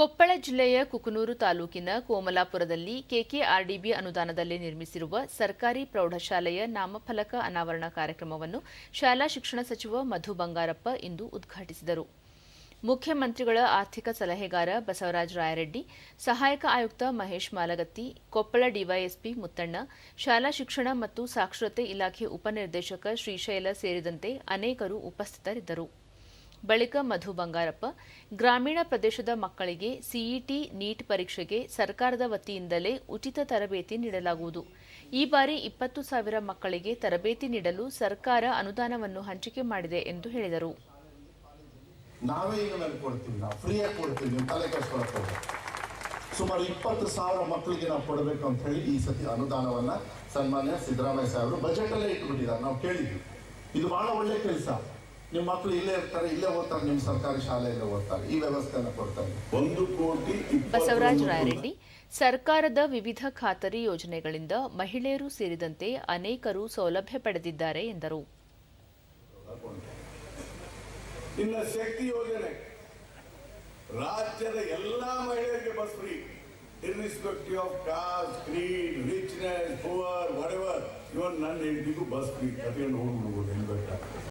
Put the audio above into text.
ಕೊಪ್ಪಳ ಜಿಲ್ಲೆಯ ಕುಕನೂರು ತಾಲೂಕಿನ ಕೋಮಲಾಪುರದಲ್ಲಿ ಕೆಕೆಆರ್ಡಿಬಿ ಅನುದಾನದಲ್ಲಿ ನಿರ್ಮಿಸಿರುವ ಸರ್ಕಾರಿ ಪ್ರೌಢಶಾಲೆಯ ನಾಮಫಲಕ ಅನಾವರಣ ಕಾರ್ಯಕ್ರಮವನ್ನು ಶಾಲಾ ಶಿಕ್ಷಣ ಸಚಿವ ಮಧು ಬಂಗಾರಪ್ಪ ಇಂದು ಉದ್ಘಾಟಿಸಿದರು. ಮುಖ್ಯಮಂತ್ರಿಗಳ ಆರ್ಥಿಕ ಸಲಹೆಗಾರ ಬಸವರಾಜ ರಾಯರೆಡ್ಡಿ, ಸಹಾಯಕ ಆಯುಕ್ತ ಮಹೇಶ್ ಮಾಲಗತ್ತಿ, ಕೊಪ್ಪಳ ಡಿವೈಎಸ್ಪಿ ಮುತ್ತಣ್ಣ, ಶಾಲಾ ಶಿಕ್ಷಣ ಮತ್ತು ಸಾಕ್ಷರತೆ ಇಲಾಖೆ ಉಪನಿರ್ದೇಶಕ ಶ್ರೀಶೈಲ ಸೇರಿದಂತೆ ಅನೇಕರು ಉಪಸ್ಥಿತರಿದ್ದರು. ಬಳಿಕ ಮಧು ಬಂಗಾರಪ್ಪ, ಗ್ರಾಮೀಣ ಪ್ರದೇಶದ ಮಕ್ಕಳಿಗೆ ಸಿಇಟಿ ನೀಟ್ ಪರೀಕ್ಷೆಗೆ ಸರ್ಕಾರದ ವತಿಯಿಂದಲೇ ಉಚಿತ ತರಬೇತಿ ನೀಡಲಾಗುವುದು. ಈ ಬಾರಿ ಇಪ್ಪತ್ತು ಸಾವಿರ ಮಕ್ಕಳಿಗೆ ತರಬೇತಿ ನೀಡಲು ಸರ್ಕಾರ ಅನುದಾನವನ್ನು ಹಂಚಿಕೆ ಮಾಡಿದೆ ಎಂದು ಹೇಳಿದರು. ಸುಮಾರು ಇಪ್ಪತ್ತು ಸಾವಿರ ಮಕ್ಕಳಿಗೆ ನಾವು ಕೊಡಬೇಕು ಅಂತ ಹೇಳಿ ಈ ಸತಿ ಅನುದಾನವನ್ನ ಸನ್ಮಾನ್ಯ ಸಿದ್ದರಾಮಯ್ಯ ಸಾಹೇಬರು ಬಜೆಟ್ ಅಲ್ಲೇ ಇಟ್ಬಿಟ್ಟಿದ್ದಾರೆ. ನಾವು ಕೇಳಿದ್ವಿ. ಇದು ಬಹಳ ಒಳ್ಳೆ ಕೆಲಸ. ನಿಮ್ಮ ಮಕ್ಕಳು ಇಲ್ಲೇ ಇರ್ತಾರೆ ಇಲ್ಲೇ ಓದ್ತಾರೆ ನಿಮ್ಮ ಸರ್ಕಾರಿ ಶಾಲೆಯಲ್ಲೇ ಓದ್ತಾರೆ ಈ ವ್ಯವಸ್ಥೆಯನ್ನು ಕೊಡ್ತಾರೆ. ಒಂದು ಕೋಟಿ ಬಸವರಾಜ ರಾಯರೆಡ್ಡಿ ಸರ್ಕಾರದ ವಿವಿಧ ಖಾತರಿ ಯೋಜನೆಗಳಿಂದ ಮಹಿಳೆಯರು ಸೇರಿದಂತೆ ಅನೇಕರು ಸೌಲಭ್ಯ ಪಡೆದಿದ್ದಾರೆ ಎಂದರು. ಇನ್ನ ಶಕ್ತಿ ಯೋಜನೆ. ರಾಜ್ಯದ ಎಲ್ಲಾ ಮಹಿಳೆಯರಿಗೆ bus free. Irrespective of caste creed richness poor whatever even ನನ್ನ ಹೆಂಡತಿಗೂ ಬಸ್ ಫ್ರೀ. ಕತ್ಕೊಂಡು ಹೋಗ್ಬಿಡ್ಬೋದು ಹೆಂಗ್